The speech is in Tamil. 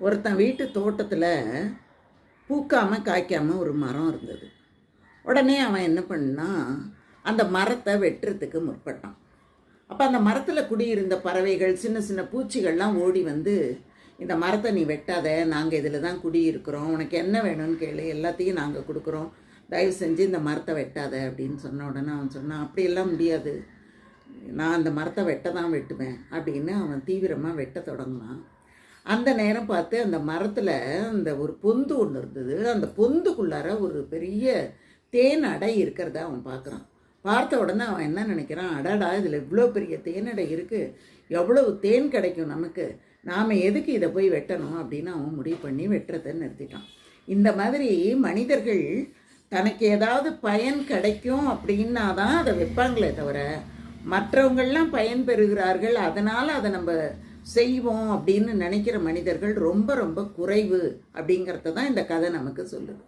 ஒருத்தன் வீட்டு தோட்டத்தில் பூக்காமல் காய்க்காமல் ஒரு மரம் இருந்தது. உடனே அவன் என்ன பண்ணான் அந்த மரத்தை வெட்டுறதுக்கு முற்பட்டான். அப்போ அந்த மரத்தில் குடியிருந்த பறவைகள் சின்ன சின்ன பூச்சிகள்லாம் ஓடி வந்து இந்த மரத்தை நீ வெட்டாத நாங்கள் இதில் தான் குடியிருக்கிறோம். உனக்கு என்ன வேணும்னு கேளு எல்லாத்தையும் நாங்கள் கொடுக்குறோம். தயவு செஞ்சு இந்த மரத்தை வெட்டாத அப்படின்னு சொன்ன உடனே அவன் சொன்னான் அப்படியெல்லாம் முடியாது. நான் அந்த மரத்தை வெட்ட தான் வெட்டுவேன் அப்படின்னு அவன் தீவிரமாக வெட்ட தொடங்கினான். அந்த நேரம் பார்த்து அந்த மரத்தில் அந்த ஒரு பொந்து ஒன்று இருந்தது. அந்த பொந்துக்குள்ளார ஒரு பெரிய தேன் அடை இருக்கிறத அவன் பார்க்குறான். பார்த்த உடனே அவன் என்ன நினைக்கிறான்? அடடா இதில் இவ்வளோ பெரிய தேனடை இருக்குது எவ்வளவு தேன் கிடைக்கும் நமக்கு? நாம் எதுக்கு இதை போய் வெட்டணும் அப்படின்னு அவன் முடிவு பண்ணி வெட்டுறதை நிறுத்திட்டான். இந்த மாதிரி மனிதர்கள் தனக்கு ஏதாவது பயன் கிடைக்கும் அப்படின்னா தான் அதை வைப்பாங்களே தவிர மற்றவங்கள்லாம் பயன் பெறுகிறார்கள். அதனால் அதை நம்ம செய்வோம் அப்படின்னு நினைக்கிற மனிதர்கள் ரொம்ப ரொம்ப குறைவு அப்படிங்கிறத தான் இந்த கதை நமக்கு சொல்லுது.